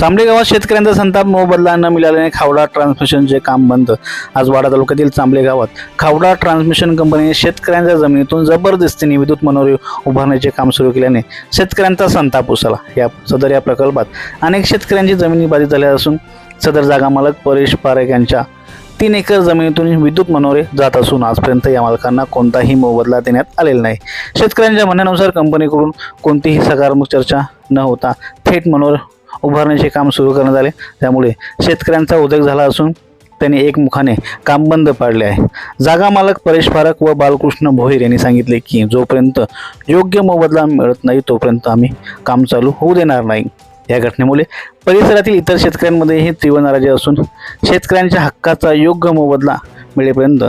चांबडे गावात शेतकऱ्यांचा संताप मोबदला न मिळाल्याने खावडा ट्रान्समिशनचे काम बंद. आज वाडा तालुक्यातील चांबडे गावात खावडा ट्रान्समिशन कंपनीने शेतकऱ्यांच्या जमिनीतून जबरदस्तीने विद्युत मनोरे उभारण्याचे काम सुरू केल्याने शेतकऱ्यांचा संताप उसळला. या सदर या प्रकल्पात अनेक शेतकऱ्यांची जमिनी बाधित झाल्या असून सदर जागा मालक परेश पारेख यांच्या तीन एकर जमिनीतून विद्युत मनोरे जात असून आजपर्यंत या मालकांना कोणताही मोबदला देण्यात आलेला नाही. शेतकऱ्यांच्या म्हणण्यानुसार कंपनीकडून कोणतीही सकारात्मक चर्चा न होता थेट मनोर उभारण्याचे काम सुरू करण्यात आले. त्यामुळे शेतकऱ्यांचा उद्योग झाला असून त्यांनी एकमुखाने काम बंद पाडले आहे. जागा मालक परेश फारक व बालकृष्ण भोईर यांनी सांगितले की जोपर्यंत योग्य मोबदला मिळत नाही तोपर्यंत आम्ही काम चालू होऊ देणार नाही. या घटनेमुळे परिसरातील इतर शेतकऱ्यांमध्येही तीव्र नाराजी असून शेतकऱ्यांच्या हक्काचा योग्य मोबदला मिळेपर्यंत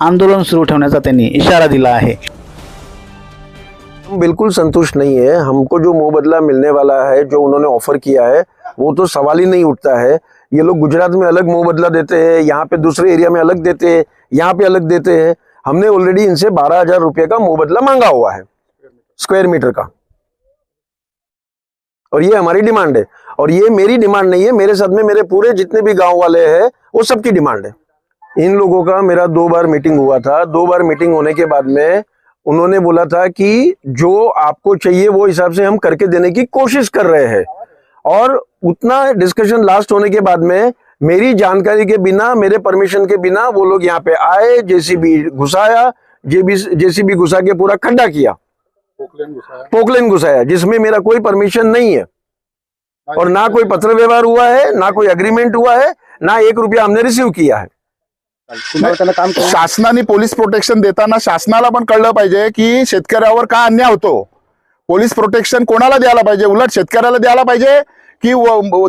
आंदोलन सुरू ठेवण्याचा त्यांनी इशारा दिला आहे. हम बिल्कुल संतुष्ट नहीं है। हमको जो मुबदला मिलने वाला है, जो उन्होंने ऑफ़र किया है, वो तो सवाल ही नहीं उठता है। ये लोग गुजरात में अलग मुबदला देते हैं, यहाँ पे दूसरे एरिया में अलग देते हैं, यहाँ पे अलग देते हैं। हमने ऑलरेडी इनसे बारह हज़ार रुपये का मुबदला मांगा हुआ है स्क्वायर मीटर का। और ये हमारी डिमांड है। और ये मेरी डिमांड नहीं है, मेरे साथ में मेरे पूरे जितने भी गाँव वाले हैं, वो सबकी डिमांड है। इन लोगों का मेरा दो बार मीटिंग हुआ था। दो बार मीटिंग होने के बाद में उन्होंने बोला था कि जो आपको चाहिए वो हिसाब से हम करके देने की कोशिश कर रहे हैं। और उतना डिस्कशन लास्ट होने के बाद में मेरी जानकारी के बिना मेरे परमिशन के बिना वो लोग यहाँ पे आए जेसीबी घुसाया जेबी जेसीबी घुसा के पूरा खड्डा किया। पोकलेन घुसाया। जिसमें मेरा कोई परमिशन नहीं है। और ना कोई पत्र व्यवहार हुआ है ना कोई अग्रीमेंट हुआ है ना एक रुपया हमने रिसीव किया है। शासनाने पोलीस प्रोटेक्शन देताना शासनाला पण कळलं पाहिजे की शेतकऱ्यावर का अन्याय होतो. पोलीस प्रोटेक्शन कोणाला द्यायला पाहिजे? उलट शेतकऱ्याला द्यायला पाहिजे की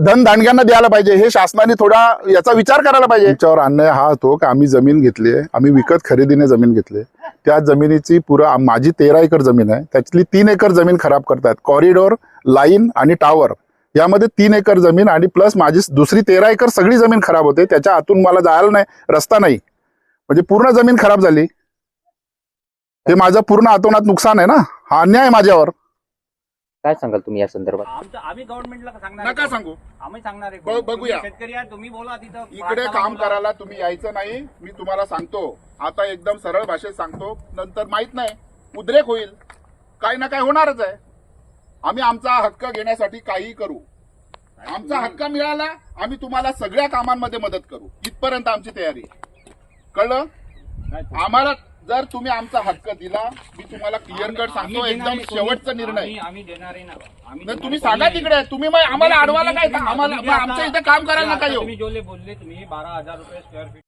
धन दांडग्यांना द्यायला पाहिजे? हे शासनाने थोडा याचा विचार करायला पाहिजे. त्याच्यावर अन्याय हा होतो की आम्ही जमीन घेतली आहे. आम्ही विकत खरेदीने जमीन घेतली. त्या जमिनीची पुरा माझी तेरा एकर जमीन आहे. त्यातली तीन एकर जमीन खराब करतात कॉरिडोर लाईन आणि टावर. यामध्ये तीन एकर जमीन आणि प्लस माझी दुसरी तेरा एकर सगळी जमीन खराब होते. त्याच्या आतून मला जायला नाही रस्ता नाही. म्हणजे पूर्ण जमीन खराब झाली. हे माझं पूर्ण आतोनात नुकसान आहे ना? हा अन्याय माझ्यावर. काय सांगाल तुम्ही या संदर्भात? आमचं आम्ही गव्हर्नमेंटला सांगणार नका. सांगू. आम्ही सांगणार आहे. बघूया. तुम्ही शेतकरी आहे तुम्ही बोला तिथं. इकडे वार्ताला काम बोला. करायला तुम्ही यायचं नाही. मी तुम्हाला सांगतो. आता एकदम सरळ भाषेत सांगतो. नंतर माहीत नाही. उद्रेक होईल. काही ना काही होणारच आहे. आम्ही आमचा हक्क घेण्यासाठी काहीही करू. आमचा हक्क मिळाला आम्ही तुम्हाला सगळ्या कामांमध्ये मदत करू. इथपर्यंत आमची तयारी आहे. कळलं? आम्हाला जर तुम्ही आमचा हक्क दिला मी तुम्हाला क्लिअर कट सांगतो एकदम शेवटचा निर्णय. तुम्ही. सांगा तिकडे. तुम्ही मग आम्हाला अडवायला काय आम्हाला आमच्या इथे काम करायला नका येऊ. बोलले तुम्ही बारा हजार रुपये स्क्वेअर फीट